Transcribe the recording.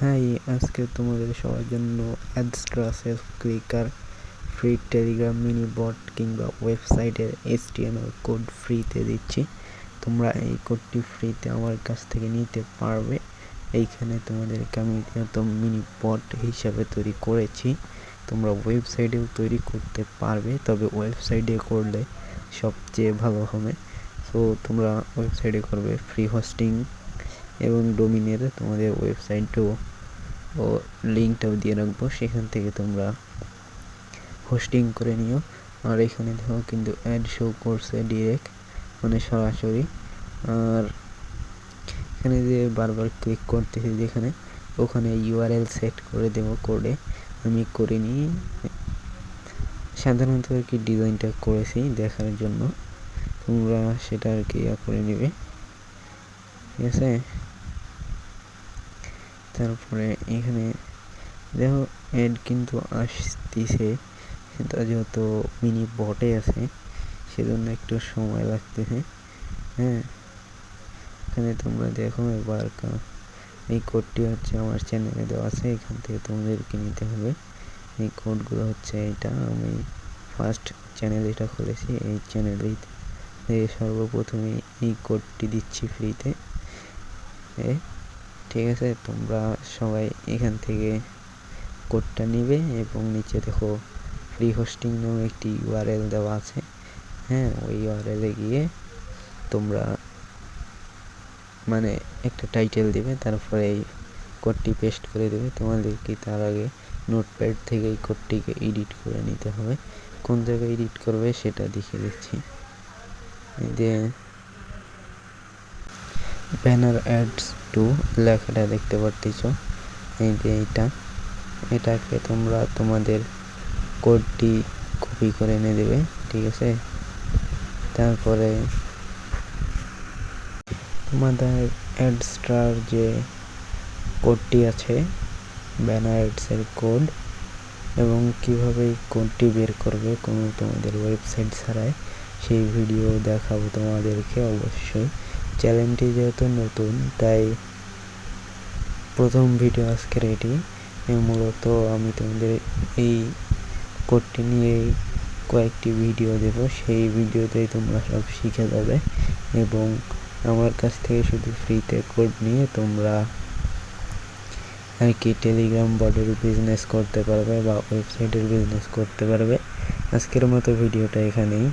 হ্যাঁ আজকে তোমাদের সবার জন্য Adstra self clicker free Telegram mini bot কিংবা ওয়েবসাইটের এইচটিএমএল কোড ফ্রিতে দিচ্ছি। তোমরা এই কোডটি ফ্রিতে আমার কাছ থেকে নিতে পারবে। এইখানে তোমাদেরকে আমি একদম মিনি বট হিসাবে তৈরি করেছি। তোমরা ওয়েবসাইটেও তৈরি করতে পারবে, তবে ওয়েবসাইটে করলে সবচেয়ে ভালো হবে। সো তোমরা ওয়েবসাইটে করবে ফ্রি হোস্টিং এবং ডোমিনের তোমাদের ওয়েবসাইটও ও লিঙ্কটাও দিয়ে রাখব। সেখান থেকে তোমরা হোস্টিং করে নিও। আর এখানে দেখো কিন্তু অ্যাড শো করছে ডিরেক্ট মানে সরাসরি। আর এখানে যে বারবার ক্লিক করতেছি যেখানে, ওখানে ইউআরএল সেট করে দেবো কোডে আমি করিনি সাধারণত আর কি ডিজাইনটা করেছি দেখার জন্য। তোমরা সেটা আর কি ইয়া করে নেবে। ঠিক আছে? তারপরে এখানে দেখো অ্যাড কিন্তু আসতেছে। সেটা যেহেতু মিনি বটে আছে, সেজন্য একটু সময় লাগতেছে। হ্যাঁ। এখানে তোমরা দেখো এবার এই কোডটি হচ্ছে আমার চ্যানেলে দেওয়া আছে, এখান থেকে তোমাদেরকে নিতে হবে। এই কোডগুলো হচ্ছে এটা। আমি ফার্স্ট চ্যানেল এটা খুলেছি, এই চ্যানেলেই সর্বপ্রথমে এই কোডটি দিচ্ছি ফ্রিতে ঠিক আছে, তোমরা সবাই এখান থেকে কোডটা নিবে এবং নিচে দেখো ফ্রি হোস্টিং নামে একটি ইউআরএল দেওয়া আছে। হ্যাঁ ওই ইউআরএলে গিয়ে তোমরা মানে একটা টাইটেল দেবে, তারপরে এই কোডটি পেস্ট করে দেবে। তোমাদেরকে তার আগে নোটপ্যাড থেকে এই কোডটিকে এডিট করে নিতে হবে। কোন জায়গায় এডিট করবে সেটা দেখে দিচ্ছি। যে ব্যানার অ্যাডস টু লেখাটা দেখতে পারতেছ? এই যে এইটা। এটাকে তোমরা তোমাদের কোডটি কপি করে এনে দেবে, ঠিক আছে? তারপরে তোমাদের অ্যাডস্টার যে কোডটি আছে ব্যানার অ্যাডসের কোড এবং কীভাবে কোডটি বের করবে কোনো তোমাদের ওয়েবসাইট ছাড়াই, সেই ভিডিও দেখাবো তোমাদেরকে অবশ্যই। চ্যানেলটি যেহেতু নতুন, তাই প্রথম ভিডিও আজকের এটি। মূলত আমি তোমাদের এই কোডটি নিয়ে কয়েকটি ভিডিও দেব। সেই ভিডিওতেই তোমরা সব শিখে যাবে এবং আমার কাছ থেকে শুধু ফ্রিতে কোড নিয়ে তোমরা আর কি টেলিগ্রাম বটের বিজনেস করতে পারবে বা ওয়েবসাইটের বিজনেস করতে পারবে। আজকের মতো ভিডিওটা এখানেই।